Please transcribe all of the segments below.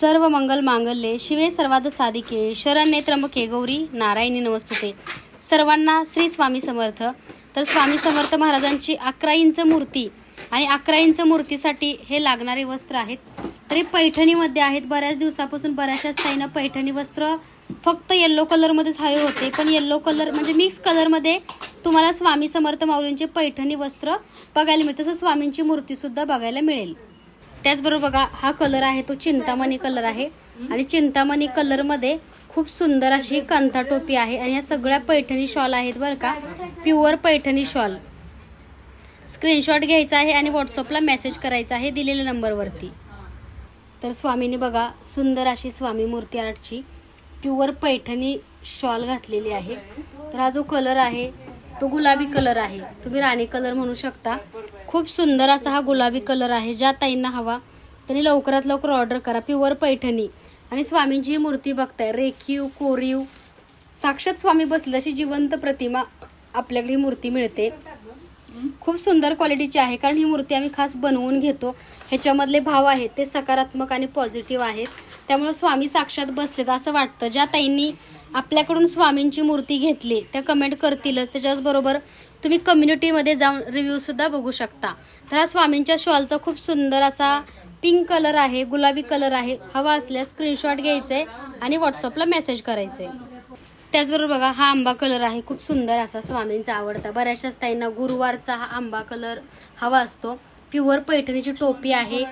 सर्व मंगल मांगल्ये शिवे सर्वाद साधिके शरण्ये त्र्यंबके गौरी नारायणी नमस्तुते. सर्वांना श्री स्वामी समर्थ. तर स्वामी समर्थ महाराजांची अकरा इंच मूर्ती आणि अकरा इंच मूर्तीसाठी हे लागणारे वस्त्र आहेत. तरी पैठणीमध्ये आहेत. बऱ्याच दिवसापासून बऱ्याचशा स्थायीनं पैठणी वस्त्र फक्त येल्लो कलरमध्येच हवे होते. पण येल्लो कलर म्हणजे मिक्स कलरमध्ये तुम्हाला स्वामी समर्थ माऊलींचे पैठणी वस्त्र बघायला मिळेल तसं स्वामींची मूर्तीसुद्धा बघायला मिळेल. त्याचबरोबर बघा हा कलर आहे तो चिंतामणी कलर आहे. आणि चिंतामणी कलरमध्ये खूप सुंदर अशी कांथा टोपी आहे. आणि या सगळ्या पैठणी शॉल आहेत बरं का. प्युअर पैठणी शॉल स्क्रीनशॉट घ्यायचा आहे आणि व्हॉट्सअपला मेसेज करायचा आहे दिलेल्या नंबरवरती तर स्वामीने बघा सुंदर अशी स्वामी मूर्ती आर्टची प्युअर पैठणी शॉल घातलेली आहे. तर हा जो कलर आहे तो गुलाबी कलर आहे. तुम्ही राणी कलर म्हणू शकता. खूप सुंदर असा हा गुलाबी कलर आहे. ज्या ताईंना हवा त्यांनी लवकरात लवकर ऑर्डर करा. प्युअर पैठणी. आणि स्वामींची ही मूर्ती बघताय. रेखीव कोरीव. साक्षात स्वामी बसले अशी जिवंत प्रतिमा आपल्याकडे ही मूर्ती मिळते. खूप सुंदर क्वालिटीची आहे. कारण ही मूर्ती आम्ही खास बनवून घेतो. ह्याच्यामधले भाव आहेत ते सकारात्मक आणि पॉझिटिव्ह आहेत. त्यामुळे स्वामी साक्षात बसलेत असं वाटतं. ज्या ताईंनी आपल्याकडून स्वामींची मूर्ती घेतली त्या कमेंट करतीलच. त्याच्याचबरोबर तुम्ही कम्युनिटीमध्ये जाऊन रिव्ह्यू सुद्धा बघू शकता. तर हा स्वामींच्या शॉलचा खूप सुंदर असा पिंक कलर आहे गुलाबी कलर आहे. हवा असल्यास स्क्रीनशॉट घ्यायचे आणि व्हॉट्सअपला मेसेज करायचे त्याचबरोबर बघा हा आंबा कलर आहे. खूप सुंदर असा स्वामींचा आवडता. बऱ्याचशाच ताईंना गुरुवारचा हा आंबा कलर हवा असतो. प्युअर पैठणीची टोपी आहे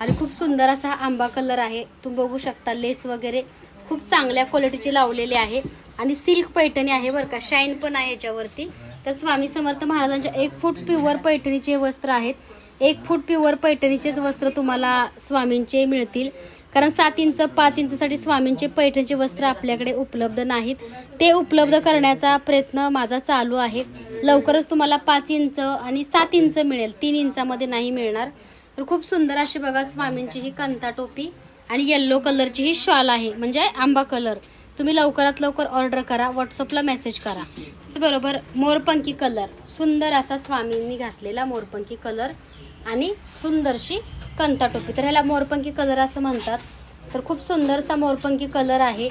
आणि खूप सुंदर असा आंबा कलर आहे. तुम्ही बघू शकता लेस वगैरे खूप चांगल्या क्वालिटीची लावलेली आहे. आणि सिल्क पैठणी आहे बरं का. शाईन पण आहे याच्यावरती. तर स्वामी समर्थ महाराजांच्या एक फूट प्युअर पैठणीचे वस्त्र आहेत. एक फूट प्युअर पैठणीचेच वस्त्र तुम्हाला स्वामींचे मिळतील. कारण सात इंच पाच इंचसाठी स्वामींचे पैठणीचे वस्त्र आपल्याकडे उपलब्ध नाहीत. ते उपलब्ध करण्याचा प्रयत्न माझा चालू आहे. लवकरच तुम्हाला पाच इंच आणि सात इंच मिळेल. तीन इंचामध्ये नाही मिळणार. तर खूप सुंदर अशी बघा स्वामींची ही कंता टोपी. आणि येल्लो कलरची ही शॉल आहे. म्हणजे आंबा कलर तुम्ही लवकरात लवकर ऑर्डर करा व्हॉट्सअपला मेसेज करा. बरोबर मोरपंखी कलर सुंदर असा स्वामींनी घातलेला मोरपंखी कलर आणि सुंदरशी कंता टोपी तर ह्याला मोरपंखी कलर असं म्हणतात. तर खूप सुंदरसा मोरपंखी कलर आहे.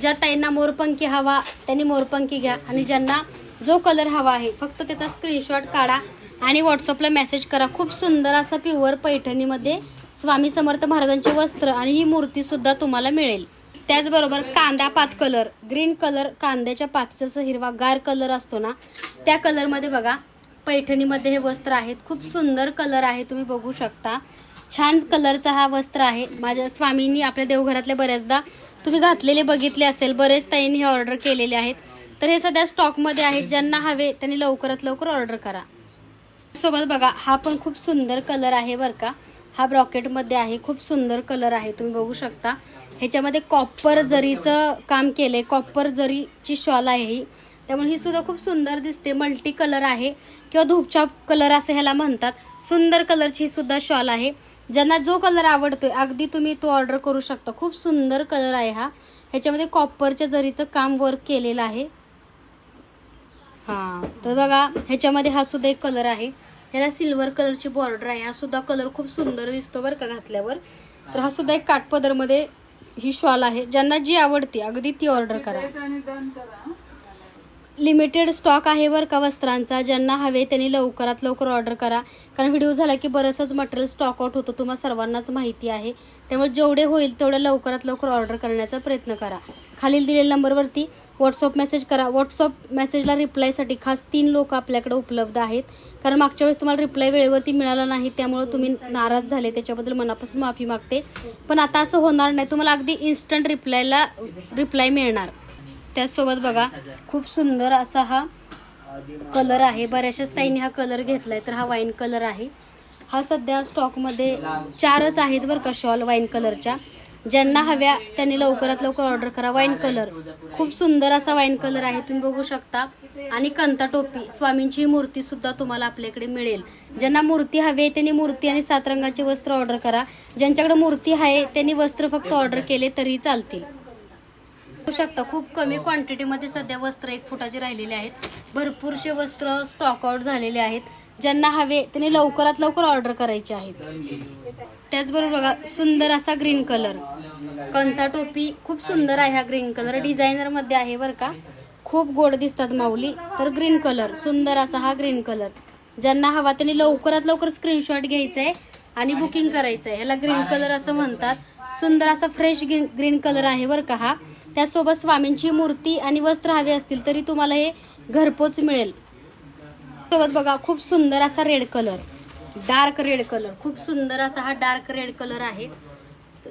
ज्या ताईंना मोरपंखी हवा त्यांनी मोरपंखी घ्या. आणि ज्यांना जो कलर हवा आहे फक्त त्याचा स्क्रीनशॉट काढा आणि व्हॉट्सअपला मेसेज करा. खूप सुंदर असा प्युअर पैठणीमध्ये स्वामी समर्थ महाराजांचे वस्त्र आणि ही मूर्ती सुद्धा तुम्हाला मिळेल. त्याचबरोबर कांदा पात कलर ग्रीन कलर कांद्याच्या पातीचा जसं हिरवा गार कलर असतो ना त्या कलरमध्ये बघा पैठणीमध्ये हे वस्त्र आहेत. खूप सुंदर कलर आहे तुम्ही बघू शकता. छान कलरचा हा वस्त्र आहे. माझ्या स्वामींनी आपल्या देवघरातल्या बऱ्याचदा तुम्ही घातलेले बघितले असेल बरेच ताईंनी हे ऑर्डर केलेले आहेत. तर हे सध्या स्टॉकमध्ये आहेत. ज्यांना हवे त्यांनी लवकरात लवकर ऑर्डर करा. सोबत बघा हा पण खूप सुंदर कलर आहे बरं का. हा ब्रॉकेटमध्ये आहे. खूप सुंदर कलर आहे. तुम्ही बघू शकता. ह्याच्यामध्ये कॉपर जरीचं काम केलंय. कॉपर जरीची शॉल आहे ही. त्यामुळे ही सुद्धा खूप सुंदर दिसते. मल्टी कलर आहे. किंवा धूपचाप कलर असं ह्याला म्हणतात. सुंदर कलरची ही सुद्धा शॉल आहे. ज्यांना जो कलर आवडतोय अगदी तुम्ही तो ऑर्डर करू शकता. खूप सुंदर कलर आहे हा. ह्याच्यामध्ये कॉपरच्या जरीचं काम वर्क केलेलं आहे. हा. तर बघा ह्याच्यामध्ये हा सुद्धा एक कलर आहे. ह्याला सिल्वर कलरची बॉर्डर आहे. हा सुद्धा कलर खूप सुंदर दिसतो बरं का घातल्यावर. तर हा सुद्धा एक काठपदरमध्ये ही शॉल आहे. ज्यांना जी आवडते अगदी ती ऑर्डर करा. लिमिटेड स्टॉक आहे बरं का वस्त्रांचा. ज्यांना हवे त्यांनी लवकरात लवकर ऑर्डर करा. कारण व्हिडिओ झाला की बरंचसंच मटेरियल स्टॉक आउट होतं. तुम्हाला सर्वांनाच माहिती आहे. त्यामुळे जेवढे होईल तेवढ्या लवकरात लवकर ऑर्डर करण्याचा प्रयत्न करा. खालील दिलेल्या नंबरवरती व्हॉट्सअप मेसेज करा. व्हॉट्सअप मेसेजला रिप्लायसाठी खास तीन लोक आपल्याकडे उपलब्ध आहेत. कारण मागच्या वेळेस तुम्हाला रिप्लाय वेळेवरती मिळाला नाही त्यामुळे तुम्ही नाराज झाले. त्याच्याबद्दल मनापासून माफी मागते. पण आता असं होणार नाही. तुम्हाला अगदी इन्स्टंट रिप्लायला रिप्लाय मिळणार. त्याचसोबत बघा खूप सुंदर असा हा कलर आहे. बऱ्याचशाच ताईने हा कलर घेतलाय तर हा वाईन कलर आहे. हा सध्या स्टॉकमध्ये चारच आहेत बरं का शॉल वाईन कलरच्या ज्यांना हव्या त्यांनी लवकरात लवकर ऑर्डर करा. वाईन कलर खूप सुंदर असा वाईन कलर आहे तुम्ही बघू शकता. आणि कंता टोपी स्वामींची ही मूर्ती सुद्धा तुम्हाला आपल्याकडे मिळेल. ज्यांना मूर्ती हवी आहे त्यांनी मूर्ती आणि सात रंगाचे वस्त्र ऑर्डर करा. ज्यांच्याकडे मूर्ती आहे त्यांनी वस्त्र फक्त ऑर्डर केले तरी चालतील. बघू शकता खूप कमी क्वांटिटीमध्ये सध्या वस्त्र एक फुटाचे राहिलेले आहेत. भरपूरसे वस्त्र स्टॉक आउट झालेले आहेत. ज्यांना हवे त्यांनी लवकरात लवकर ऑर्डर करायचे आहेत. त्याचबरोबर बघा सुंदर असा ग्रीन कलर कंथा टोपी खूप सुंदर आहे हा ग्रीन कलर डिझायनरमध्ये आहे बरं का. खूप गोड दिसतात माऊली. तर ग्रीन कलर सुंदर असा हा ग्रीन कलर ज्यांना हवा त्यांनी लवकरात लवकर स्क्रीनशॉट घ्यायचा आहे आणि बुकिंग करायचं आहे ह्याला ग्रीन कलर असं म्हणतात. सुंदर असा फ्रेश ग्रीन ग्रीन कलर आहे बरं का हा. त्यासोबत स्वामींची मूर्ती आणि वस्त्र हवे असतील तरी तुम्हाला हे घरपोच मिळेल. सोबत बघा खूप सुंदर असा red colour dark red colour खूप सुंदर असा हा डार्क रेड कलर आहे.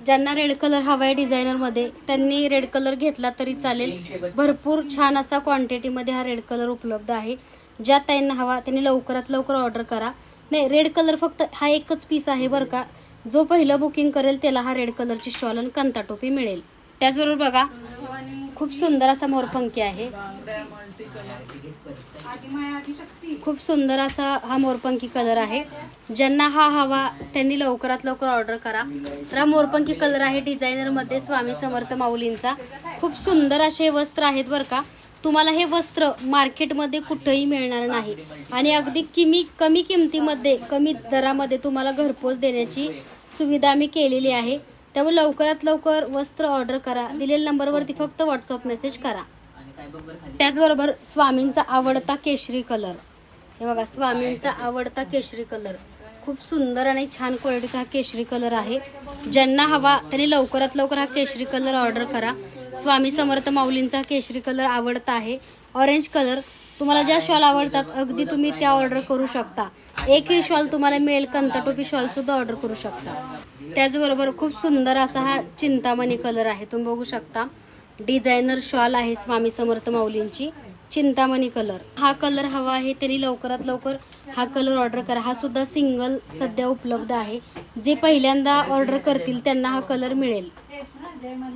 ज्यांना रेड कलर हवा आहे डिझायनरमध्ये त्यांनी रेड कलर घेतला तरी चालेल. भरपूर छान असा क्वांटिटीमध्ये हा रेड कलर उपलब्ध आहे. ज्या ताईंना हवा त्यांनी लवकरात लवकर ऑर्डर करा. नाही रेड कलर फक्त हा एकच पीस आहे बरं का. जो पहिलं बुकिंग करेल त्याला हा रेड कलरची शॉल आणि कंता टोपी मिळेल. त्याचबरोबर बघा खूप सुंदर असा मोरपंखी आहे. खूप सुंदर असा हा मोरपंखी कलर आहे. ज्यांना हा हवा त्यांनी लवकरात लवकर ऑर्डर करा. तर हा मोरपंखी कलर आहे डिझायनरमध्ये स्वामी समर्थ माऊलींचा. खूप सुंदर असे वस्त्र आहेत बरं का. तुम्हाला हे वस्त्र मार्केटमध्ये कुठेही मिळणार नाही. आणि अगदी किमी कमी किमतीमध्ये कमी दरामध्ये तुम्हाला घरपोच देण्याची सुविधा आम्ही केलेली आहे. त्यामुळे लवकरात लवकर वस्त्र ऑर्डर करा दिलेल्या नंबरवरती फक्त व्हॉट्सअप मेसेज करा. त्याचबरोबर स्वामींचा आवडता केशरी कलर हे बघा स्वामींचा आवडता केशरी कलर खूप सुंदर आणि छान क्वालिटीचा हा केशरी कलर आहे. ज्यांना हवा त्यांनी लवकरात लवकर हा केशरी कलर ऑर्डर करा. स्वामी समर्थ माऊलींचा केशरी कलर आवडता आहे. ऑरेंज कलर तुम्हाला ज्या शॉल आवडतात अगदी तुम्ही त्या ऑर्डर करू शकता. एकही शॉल तुम्हाला मिळेल कंताटोपी शॉल सुद्धा ऑर्डर करू शकता. त्याचबरोबर खूप सुंदर असा हा चिंतामणी कलर आहे. तुम्ही बघू शकता डिझायनर शॉल आहे स्वामी समर्थ माऊलींची चिंतामणी कलर हा कलर हवा आहे त्यांनी लवकरात लवकर हा कलर ऑर्डर करा. हा सुद्धा सिंगल सध्या उपलब्ध आहे. जे पहिल्यांदा ऑर्डर करतील त्यांना हा कलर मिळेल.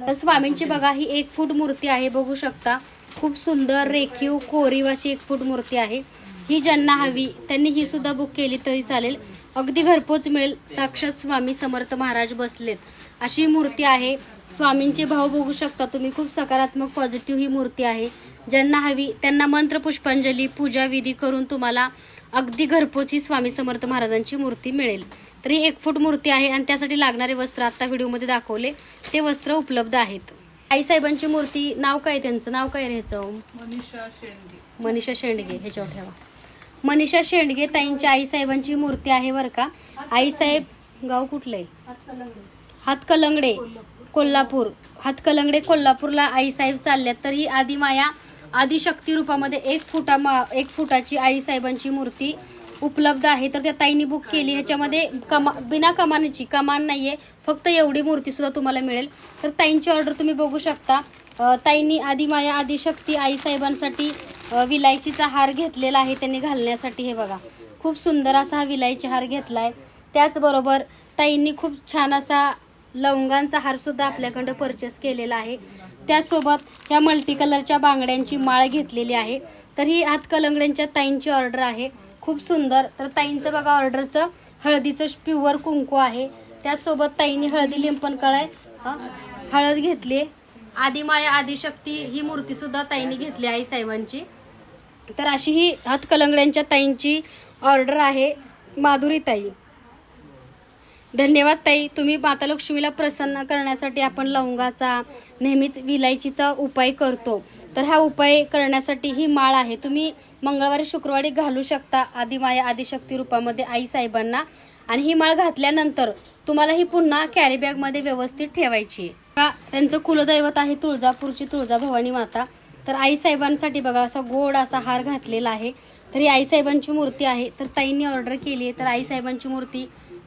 तर स्वामींची बघा ही एक फूट मूर्ती आहे बघू शकता. खूप सुंदर रेखीव कोरीव अशी एक फूट मूर्ती आहे. ही ज्यांना हवी त्यांनी ही सुद्धा बुक केली तरी चालेल. अगदी घरपोच मिळेल साक्षात स्वामी समर्थ महाराज बसलेत. अशी मूर्ती आहे. स्वामींचे भाव बघू शकता तुम्ही खूप सकारात्मक पॉझिटिव्ह ही मूर्ती आहे. ज्यांना हवी त्यांना मंत्र पुष्पांजली पूजा विधी करून तुम्हाला अगदी घरपोच ही स्वामी समर्थ महाराजांची मूर्ती मिळेल. तर ही एक फूट मूर्ती आहे आणि त्यासाठी लागणारे वस्त्र आता व्हिडिओमध्ये दाखवले. ते वस्त्र उपलब्ध आहेत. आईसाहेबांची मूर्ती नाव काय त्यांचं? नाव काय ह्याचं? मनीषा शेंडगे. मनीषा शेंडगे ह्याच्यावर ठेवा. मनीषा शेंडगे ताईंची आईसाहेबांची मूर्ती आहे बरं का? आईसाहेब गाव कुठलं आहे? हातकलंगडे. कोल्हापूर. हातकलंगडे कोल्हापूरला आईसाहेब चालल्यात. तर ही आदिमाया आदिशक्ती रूपामध्ये एक फुटा मा एक फुटाची आईसाहेबांची मूर्ती उपलब्ध आहे तर त्या ताईंनी बुक केली. ह्याच्यामध्ये कमा बिना कमानीची कमान नाहीये फक्त एवढी मूर्ती सुद्धा तुम्हाला मिळेल. तर ताईंची ऑर्डर तुम्ही बघू शकता. अ, आधी माया आदिशक्ती आईसाहेबांसाठी विलायचीचा हार घेतलेला आहे त्यांनी घालण्यासाठी. हे बघा खूप सुंदर असा हा विलायची हार घेतलाय. त्याचबरोबर ताईंनी खूप छान असा लवंगांचा हार सुद्धा आपल्याकडं परचेस केलेला आहे. त्यासोबत ह्या मल्टी कलरच्या बांगड्यांची माळ घेतलेली आहे. तर ही हातकलंगड्यांच्या ताईंची ऑर्डर आहे. खूप सुंदर. तर ताईंचं बघा ऑर्डरचं. हळदीचं प्युअर कुंकू आहे. त्यासोबत ताईंनी हळदी लिंपण कळाय. हळद घेतली आदिमाया आदिशक्ती ही मूर्ती सुद्धा ताईंनी घेतली आई साहेबांची. तर अशी ही हातकलंगड्यांच्या ताईंची ऑर्डर आहे माधुरी ताई. धन्यवाद ताई. तुम्ही माता लक्ष्मीला प्रसन्न करण्यासाठी आपण लवंगाचा नेहमीच विलायचीचा उपाय करतो. तर हा उपाय करण्यासाठी ही माळ आहे. तुम्ही मंगळवारी शुक्रवारी घालू शकता आदिमाया आदिशक्ती रूपामध्ये आई साहेबांना. आणि ही माळ घातल्यानंतर तुम्हाला ही पुन्हा कॅरी बॅगमध्ये व्यवस्थित ठेवायची आहे. का त्यांचं कुलदैवत आहे तुळजापूरची तुळजा भवानी माता. तर आई साहेबांसाठी बघा असा गोड असा हार घातलेला आहे. तर ही आई साहेबांची मूर्ती आहे. तर ताईंनी ऑर्डर केली आहे. तर आई साहेबांची मूर्ती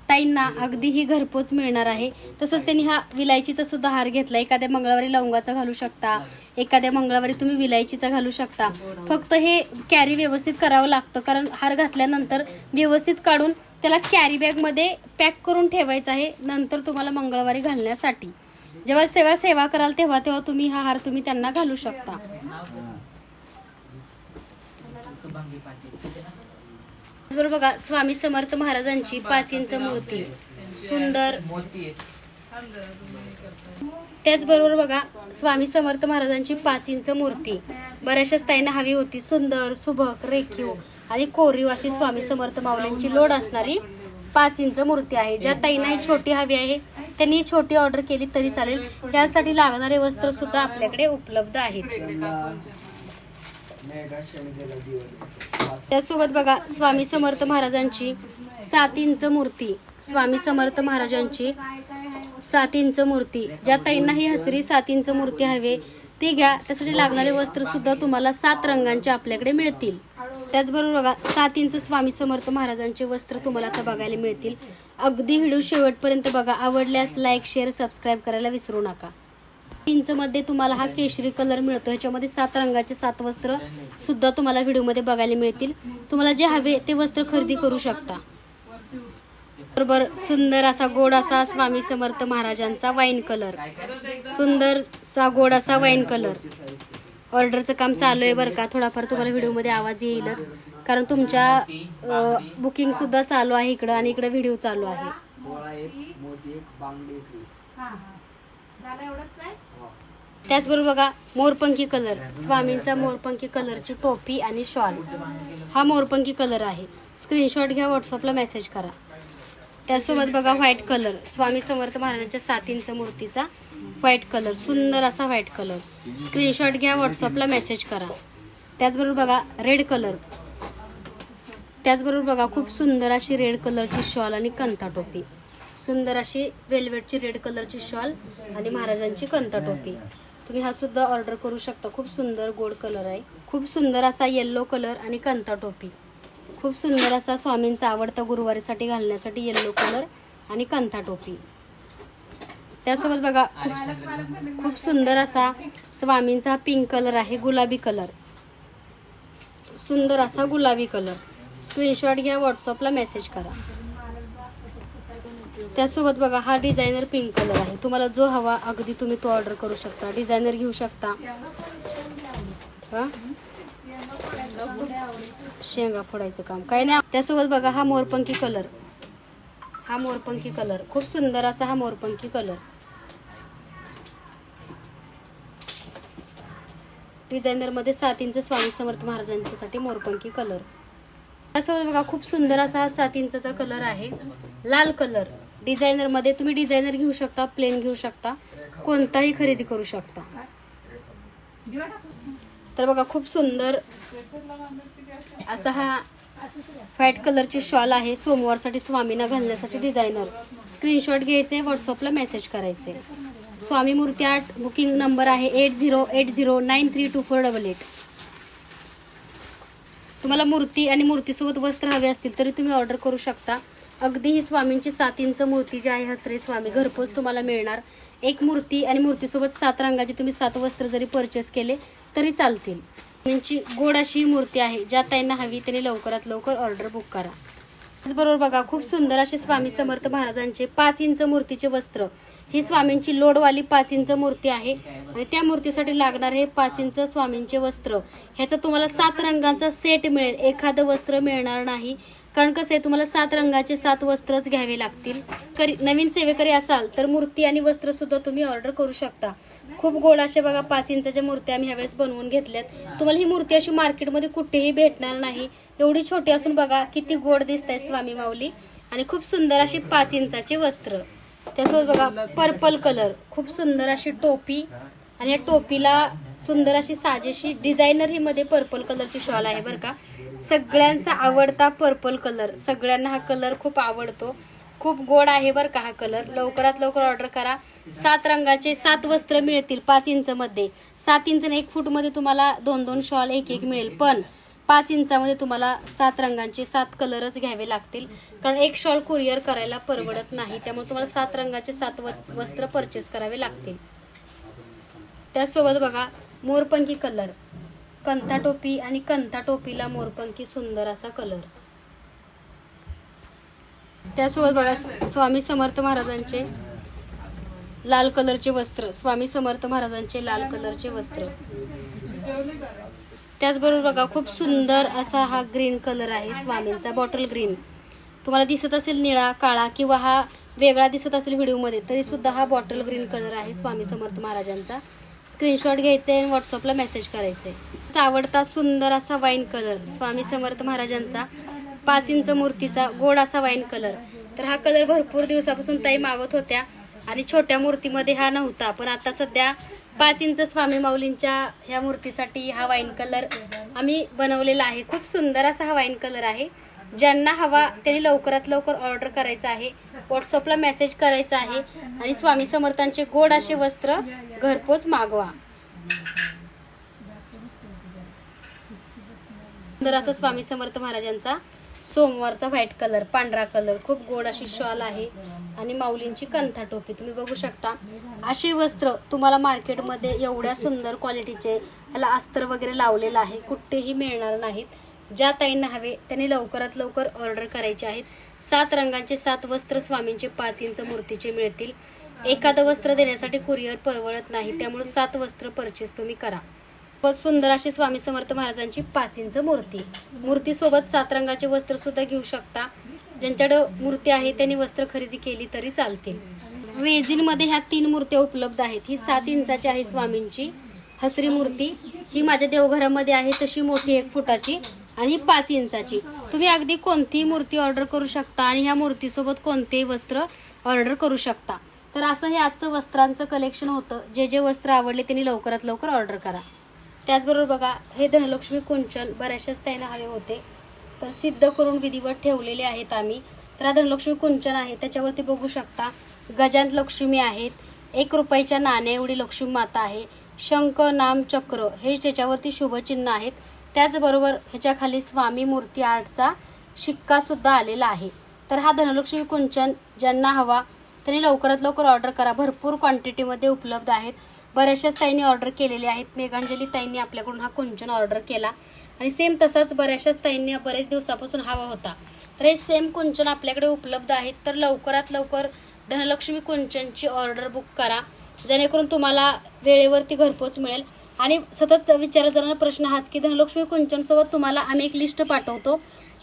ताईंना अगदी ही घरपोच मिळणार आहे. तसंच त्यांनी हा विलायचीचा सुद्धा हार घेतला. एखाद्या मंगळवारी लवंगाचा घालू शकता. एखाद्या मंगळवारी तुम्ही विलायचीचा घालू शकता. फक्त हे कॅरी व्यवस्थित करावं लागतं. कारण हार घातल्यानंतर व्यवस्थित काढून त्याला कॅरी बॅगमध्ये पॅक करून ठेवायचं आहे. नंतर तुम्हाला मंगळवारी घालण्यासाठी. जेव्हा सेवा सेवा कराल तेव्हा तेव्हा तुम्ही हा हार तुम्ही त्यांना घालू शकता. बघा स्वामी समर्थ महाराजांची पाच इंच मूर्ती सुंदर. त्याचबरोबर बघा स्वामी समर्थ महाराजांची पाच इंच मूर्ती. बऱ्याचशाच ताईंना हवी होती सुंदर सुबक रेखीव आणि कोरीव अशी स्वामी समर्थ माऊलींची लोड असणारी पाच इंच मूर्ती आहे. ज्या ताईंना ही छोटी हवी आहे त्यांनी छोटी ऑर्डर केली तरी चालेल. यासाठी लागणारे वस्त्र सुद्धा आपल्याकडे उपलब्ध आहेत. त्यासोबत बघा स्वामी समर्थ महाराजांची सात इंच मूर्ती. स्वामी समर्थ महाराजांची सात इंच मूर्ती. ज्या ताईंना ही हसरी सात इंच मूर्ती हवे ते घ्या. त्यासाठी लागणारे वस्त्र सुद्धा तुम्हाला सात रंगांचे आपल्याकडे मिळतील. त्याचबरोबर बघा सात इंच स्वामी समर्थ महाराजांचे वस्त्र तुम्हाला आता बघायला मिळतील. अगदी व्हिडिओ शेवटपर्यंत बघा. आवडल्यास लाईक शेअर सबस्क्राईब करायला विसरू नका. इंच मध्ये तुम्हाला हा केशरी कलर मिळतो. ह्याच्यामध्ये सात रंगाचे सात वस्त्र सुद्धा तुम्हाला व्हिडिओमध्ये बघायला मिळतील. तुम्हाला जे हवे ते वस्त्र खरेदी करू शकता. बरोबर सुंदर असा गोड असा स्वामी समर्थ महाराजांचा वाईन कलर सुंदर सा गोड असा वाईन कलर ऑर्डरचं काम चालू आहे बरं का. थोडाफार तुम्हाला व्हिडिओमध्ये आवाज येईलच. कारण तुमच्या बुकिंग सुद्धा चालू आहे इकडं आणि इकडं व्हिडिओ चालू आहे पोळा एक मोती एक बांगडी एक वीस त्याचबरोबर बघा मोरपंखी कलर स्वामींचा मोरपंखी कलरची टोपी आणि शॉल हा मोरपंखी कलर आहे. स्क्रीनशॉट घ्या व्हॉट्सअपला मेसेज करा. त्यासोबत बघा व्हाईट कलर स्वामी समर्थ महाराजांच्या सात इंच मूर्तीचा व्हाईट कलर सुंदर असा व्हाईट कलर स्क्रीनशॉट घ्या व्हॉट्सअपला मेसेज करा. त्याचबरोबर बघा रेड कलर त्याचबरोबर बघा खूप सुंदर अशी रेड कलरची शॉल आणि कंथा टोपी. सुंदर अशी वेल्वेटची रेड कलरची शॉल आणि महाराजांची कंथा टोपी. तुम्ही हा सुद्धा ऑर्डर करू शकता. खूप सुंदर गोड कलर आहे. खूप सुंदर असा येल्लो कलर आणि कंथा टोपी. खूप सुंदर असा स्वामींचा आवडता गुरुवारीसाठी घालण्यासाठी येल्लो कलर आणि कंथा टोपी. त्यासोबत बघा खूप खूप सुंदर असा स्वामींचा पिंक कलर आहे गुलाबी कलर सुंदर असा गुलाबी कलर स्क्रीनशॉट घ्या व्हॉट्सअपला मेसेज करा. त्यासोबत बघा हा डिझायनर पिंक कलर आहे. तुम्हाला जो हवा अगदी तुम्ही तो ऑर्डर करू शकता. डिझायनर घेऊ शकता. हां? शेंगा फोडायचं काम. काय नाही त्यासोबत बघा हा मोरपंखी कलर हा मोरपंखी कलर खूप सुंदर असा हा मोरपंखी कलर डिझायनरमध्ये सात इंच स्वामी समर्थ महाराजांच्यासाठी मोरपंखी कलर त्यासोबत बघा खूप सुंदर असा हा सात इंचा कलर आहे. लाल कलर डिझायनरमध्ये तुम्ही डिझायनर घेऊ शकता प्लेन घेऊ शकता. कोणताही खरेदी करू शकता. तर बघा खूप सुंदर असा हा व्हाईट कलरची शॉल आहे. सोमवारसाठी स्वामींना घालण्यासाठी डिझायनर स्क्रीनशॉट घ्यायचे व्हॉट्सअपला मेसेज करायचे. स्वामी मूर्ती आर्ट बुकिंग नंबर आहे eight zero eight zero nine three two four double eight तुम्हाला मूर्ती आणि मूर्तीसोबत वस्त्र हवे असतील तरी तुम्ही ऑर्डर करू शकता. अगदी ही स्वामींची सात इंच मूर्ती जी आहे हसरे स्वामी घरपोच तुम्हाला मिळणार. एक मूर्ती आणि मूर्तीसोबत सात रंगाची तुम्ही सात वस्त्र जरी परचेस केले तरी चालतील. स्वामींची गोड अशी ही मूर्ती आहे ज्या त्यांना हवी त्यांनी लवकरात लवकर ऑर्डर बुक करा. त्याचबरोबर बघा खूप सुंदर असे स्वामी समर्थ महाराजांचे पाच इंच मूर्तीचे वस्त्र. ही स्वामींची लोडवाली पाच इंच मूर्ती आहे आणि त्या मूर्तीसाठी लागणार हे पाच इंच स्वामींचे वस्त्र. ह्याचा तुम्हाला सात रंगांचा सेट मिळेल. एखादं वस्त्र मिळणार नाही. कारण कसं आहे तुम्हाला सात रंगाचे सात वस्त्रच घ्यावे लागतील. करी नवीन सेवेकरी असाल तर मूर्ती आणि वस्त्र सुद्धा तुम्ही ऑर्डर करू शकता. खूप गोड असे बघा पाच इंचाच्या मूर्त्या आम्ही ह्यावेळेस बनवून घेतल्यात. तुम्हाला ही मूर्ती अशी मार्केटमध्ये कुठेही भेटणार नाही. एवढी छोटी असून बघा किती गोड दिसत आहे स्वामी माऊली. आणि खूप सुंदर अशी पाच इंचाचे वस्त्र. त्यासोबत बघा पर्पल कलर खूप सुंदर अशी टोपी. आणि या टोपीला सुंदर अशी साजेशी डिझायनर ही मध्ये पर्पल कलरची शॉल आहे बरं का. सगळ्यांचा आवडता पर्पल कलर सगळ्यांना हा कलर खूप आवडतो. खूप गोड आहे बरं का हा कलर लवकरात लवकर ऑर्डर करा. सात रंगाचे सात वस्त्र मिळतील पाच इंच मध्ये. सात इंच आणि एक फूटमध्ये तुम्हाला दोन दोन शॉल एक एक मिळेल. पण पाच इंचामध्ये तुम्हाला सात रंगांचे सात कलरच घ्यावे लागतील. कारण एक शॉल कुरिअर करायला परवडत नाही. त्यामुळे तुम्हाला सात रंगाचे सात व- वस्त्र परचेस करावे लागतील. त्यासोबत बघा मोरपंखी कलर कंथा टोपी आणि कंता टोपीला मोरपंखी सुंदर असा कलर. त्यासोबत बघा स्वामी समर्थ महाराजांचे लाल कलरचे वस्त्र स्वामी समर्थ महाराजांचे लाल कलरचे वस्त्र. त्याचबरोबर बघा खूप सुंदर असा हा ग्रीन कलर आहे स्वामींचा बॉटल ग्रीन. तुम्हाला दिसत असेल निळा काळा किंवा हा वेगळा दिसत असेल व्हिडिओमध्ये तरी सुद्धा हा बॉटल ग्रीन कलर आहे स्वामी समर्थ महाराजांचा. स्क्रीनशॉट घ्यायचे आणि व्हॉट्सअपला मेसेज करायचे. आवडता सुंदर असा वाईन कलर स्वामी समर्थ महाराजांचा पाच इंच मूर्तीचा गोड असा वाईन कलर तर हा कलर भरपूर दिवसापासून ताई मागत होत्या आणि छोट्या मूर्तीमध्ये हा नव्हता. पण आता सध्या पाच इंच स्वामी माऊलींच्या ह्या मूर्तीसाठी हा वाईन कलर आम्ही बनवलेला आहे. खूप सुंदर असा हा वाईन कलर आहे. ज्यांना हवा त्यांनी लवकरात लवकर ऑर्डर करायचं आहे. व्हॉट्सअपला मेसेज करायचा आहे. आणि स्वामी समर्थांचे गोड असे वस्त्र घरपोच मागवा. सुंदर असा स्वामी समर्थ महाराजांचा सोमवारचा व्हाईट कलर पांढरा कलर खूप गोड अशी शॉल आहे. आणि माऊलींची कंथा टोपी तुम्ही बघू शकता. असे वस्त्र तुम्हाला मार्केटमध्ये एवढ्या सुंदर क्वालिटीचे याला अस्तर वगैरे लावलेलं आहे. कुठेही मिळणार नाहीत. ज्या ताईंना हवे त्यांनी लवकरात लवकर ऑर्डर करायचे आहेत. सात रंगांचे सात वस्त्र स्वामींचे पाच इंच मूर्तीचे मिळतील. एखादं वस्त्र देण्यासाठी कुरिअर परवडत नाही त्यामुळे सात वस्त्र परचेस तुम्ही करा. व सुंदर अशी स्वामी समर्थ महाराजांची पाच इंच मूर्ती. मूर्तीसोबत सात रंगाचे वस्त्र सुद्धा घेऊ शकता. ज्यांच्याकडं मूर्ती आहे त्यांनी वस्त्र खरेदी केली तरी चालतील. रेझिनमध्ये ह्या तीन मूर्त्या उपलब्ध आहेत. ही सात इंचाची आहे स्वामींची हसरी मूर्ती. ही माझ्या देवघरामध्ये आहे तशी मोठी एक फुटाची. आणि पाच इंचाची. तुम्ही अगदी कोणतीही मूर्ती ऑर्डर करू शकता आणि ह्या मूर्तीसोबत कोणतेही वस्त्र ऑर्डर करू शकता. तर असं हे आजचं वस्त्रांचं कलेक्शन होतं. जे जे वस्त्र आवडले त्यांनी लवकरात लवकर ऑर्डर करा. त्याचबरोबर बघा हे धनलक्ष्मी कुंचन बऱ्याचशाच त्यांना हवे होते. तर सिद्ध करून विधिवत ठेवलेले आहेत आम्ही. तर हा धनलक्ष्मी कुंचन आहे. त्याच्यावरती बघू शकता गजांत लक्ष्मी आहेत. एक रुपयाच्या नाण्या एवढी लक्ष्मी माता आहे. शंख नाम चक्र हे त्याच्यावरती शुभचिन्ह आहेत त्याचबरोबर ह्याच्या खाली स्वामी मूर्ती आर्टचा शिक्का सुद्धा आलेला आहे. तर हा धनलक्ष्मी कुंचन ज्यांना हवा त्यांनी लवकरात लवकर ऑर्डर करा. भरपूर क्वांटिटीमध्ये उपलब्ध आहेत. बऱ्याचशाच ताईंनी ऑर्डर केलेले आहेत. मेघांजली ताईंनी आपल्याकडून हा कुंचन ऑर्डर केला. आणि सेम तसाच बऱ्याचशाच ताईंनी बरेच दिवसापासून हवा होता. तर हे सेम कुंचन आपल्याकडे उपलब्ध आहेत. तर लवकरात लवकर धनलक्ष्मी कुंचनची ऑर्डर बुक करा. जेणेकरून तुम्हाला वेळेवरती घरपोच मिळेल. आणि सतत विचारला जाणारा प्रश्न हाच की धनलक्ष्मी कुंचनसोबत तुम्हाला आम्ही एक लिस्ट पाठवतो.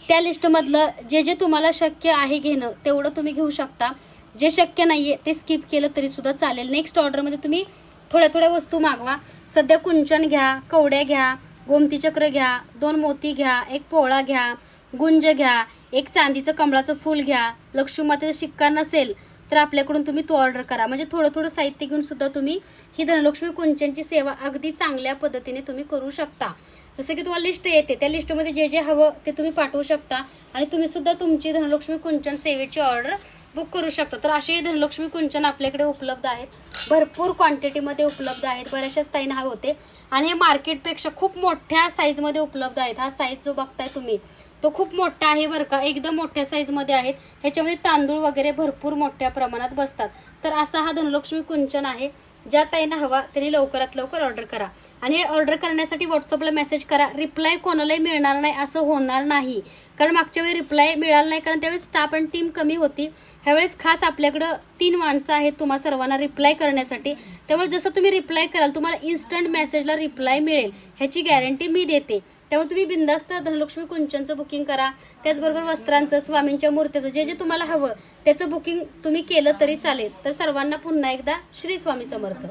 त्या लिस्टमधलं जे जे तुम्हाला शक्य आहे घेणं तेवढं तुम्ही घेऊ शकता. जे शक्य नाहीये ते स्किप केलं तरी सुद्धा चालेल. नेक्स्ट ऑर्डरमध्ये तुम्ही थोड्या थोड्या वस्तू मागवा. सध्या कुंचन घ्या कवड्या घ्या गोमती चक्र घ्या दोन मोती घ्या एक पोळा घ्या गुंज घ्या एक चांदीचं कमळाचं फूल घ्या. लक्ष्मी मातेचा शिक्का नसेल तर आपल्याकडून तुम्ही तो ऑर्डर करा. म्हणजे थोडं थोडं साहित्य घेऊन सुद्धा तुम्ही ही धनलक्ष्मी कुंचनची सेवा अगदी चांगल्या पद्धतीने तुम्ही करू शकता. जसं की तुम्हाला लिस्ट येते. त्या लिस्टमध्ये जे जे हवं ते तुम्ही पाठवू शकता. आणि तुम्ही सुद्धा तुमची धनलक्ष्मी कुंचन सेवेची ऑर्डर बुक करू शकता. तर असे धनलक्ष्मी कुंचन आपल्याकडे उपलब्ध आहेत. भरपूर क्वांटिटीमध्ये उपलब्ध आहेत. बऱ्याचशाच ताईंना हवे होते. आणि हे मार्केटपेक्षा खूप मोठ्या साईजमध्ये उपलब्ध आहेत. हा साईज जो बघताय तुम्ही तो खूप मोठा आहे बरं का. एकदम मोठ्या साईजमध्ये आहेत. ह्याच्यामध्ये तांदूळ वगैरे भरपूर मोठ्या प्रमाणात बसतात. तर असा हा धनलक्ष्मी कुंचन आहे. ज्या ताईंना हवा त्यांनी लवकरात लवकर ऑर्डर करा. आणि हे ऑर्डर करण्यासाठी व्हॉट्सअपला मेसेज करा. रिप्लाय कोणालाही मिळणार नाही असं होणार नाही. कारण मागच्या वेळी रिप्लाय मिळाला नाही. कारण त्यावेळेस स्टाफ आणि टीम कमी होती. ह्यावेळेस खास आपल्याकडं तीन माणसं आहेत तुम्हा सर्वांना रिप्लाय करण्यासाठी. त्यामुळे जसं तुम्ही रिप्लाय कराल तुम्हाला इन्स्टंट मेसेजला रिप्लाय मिळेल. ह्याची गॅरंटी मी देते. त्यामुळे तुम्ही बिंदास्त धनलक्ष्मी कुंचनचं बुकिंग करा. त्याचबरोबर वस्त्रांचं स्वामींच्या मूर्त्याचं जे जे तुम्हाला हवं त्याचं बुकिंग तुम्ही केलं तरी चालेल. तर सर्वांना पुन्हा एकदा श्री स्वामी समर्थ.